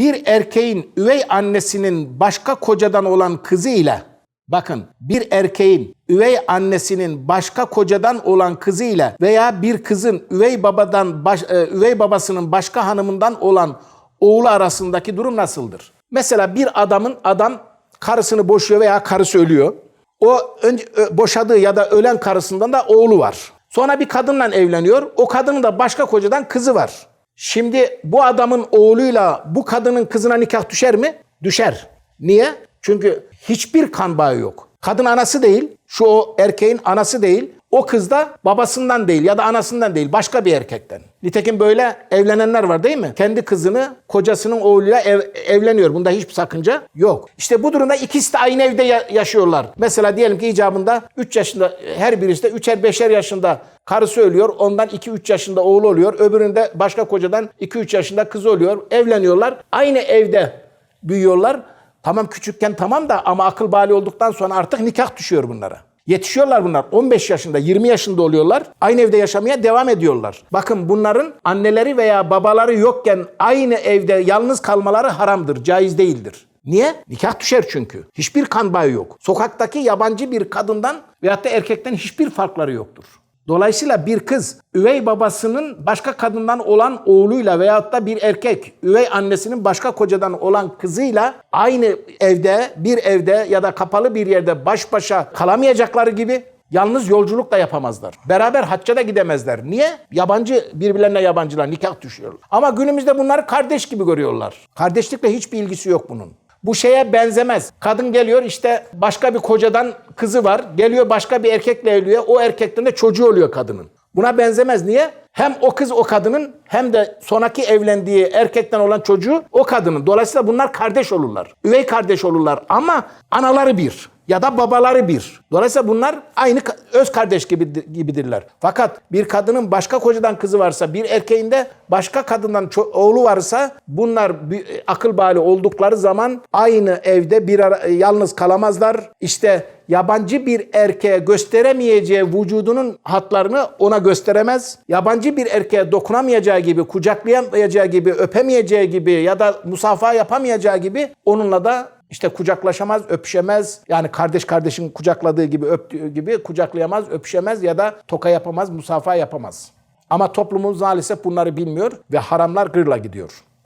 bir erkeğin üvey annesinin başka kocadan olan kızı ile bakın bir erkeğin üvey annesinin başka kocadan olan kızı ile veya bir kızın üvey babadan baş- e, üvey babasının başka hanımından olan oğlu arasındaki durum nasıldır? Mesela bir adamın adam karısını boşuyor veya karısı ölüyor. O önce ö- boşadığı ya da ölen karısından da oğlu var. Sonra bir kadınla evleniyor. O kadının da başka kocadan kızı var. Şimdi bu adamın oğluyla bu kadının kızına nikah düşer mi? Düşer. Niye? Çünkü hiçbir kan bağı yok. Kadın anası değil, şu o erkeğin anası değil, o kız da babasından değil ya da anasından değil, başka bir erkekten. Nitekim böyle evlenenler var değil mi? Kendi kızını kocasının oğluyla ev- evleniyor. Bunda hiçbir sakınca yok. İşte bu durumda ikisi de aynı evde ya- yaşıyorlar. Mesela diyelim ki icabında 3 yaşında her birisi de 3'er 5'er yaşında karısı ölüyor. Ondan 2-3 yaşında oğlu oluyor. Öbüründe başka kocadan 2-3 yaşında kızı oluyor. Evleniyorlar. Aynı evde büyüyorlar. Tamam küçükken tamam da ama akıl bali olduktan sonra artık nikah düşüyor bunlara. Yetişiyorlar bunlar. 15 yaşında, 20 yaşında oluyorlar. Aynı evde yaşamaya devam ediyorlar. Bakın bunların anneleri veya babaları yokken aynı evde yalnız kalmaları haramdır, caiz değildir. Niye? Nikah düşer çünkü. Hiçbir kan bağı yok. Sokaktaki yabancı bir kadından veyahut da erkekten hiçbir farkları yoktur. Dolayısıyla bir kız üvey babasının başka kadından olan oğluyla veyahut da bir erkek üvey annesinin başka kocadan olan kızıyla aynı evde, bir evde ya da kapalı bir yerde baş başa kalamayacakları gibi yalnız yolculuk da yapamazlar. Beraber hacca da gidemezler. Niye? Yabancı, birbirlerine yabancılar, nikah düşüyorlar. Ama günümüzde bunları kardeş gibi görüyorlar. Kardeşlikle hiçbir ilgisi yok bunun. Bu şeye benzemez. Kadın geliyor işte başka bir kocadan kızı var. Geliyor başka bir erkekle evleniyor. O erkekten de çocuğu oluyor kadının. Buna benzemez. Niye? Hem o kız o kadının hem de sonraki evlendiği erkekten olan çocuğu o kadının. Dolayısıyla bunlar kardeş olurlar. Üvey kardeş olurlar ama anaları bir ya da babaları bir. Dolayısıyla bunlar aynı öz kardeş gibi gibidirler. Fakat bir kadının başka kocadan kızı varsa, bir erkeğin de başka kadından oğlu varsa bunlar bir- akıl bali oldukları zaman aynı evde bir ara- yalnız kalamazlar. İşte yabancı bir erkeğe gösteremeyeceği vücudunun hatlarını ona gösteremez. Yabancı bir erkeğe dokunamayacağı gibi, kucaklayamayacağı gibi, öpemeyeceği gibi ya da musafaha yapamayacağı gibi onunla da işte kucaklaşamaz, öpüşemez. Yani kardeş kardeşin kucakladığı gibi, öptüğü gibi kucaklayamaz, öpüşemez ya da toka yapamaz, musafaha yapamaz. Ama toplumumuz maalesef bunları bilmiyor ve haramlar gırla gidiyor.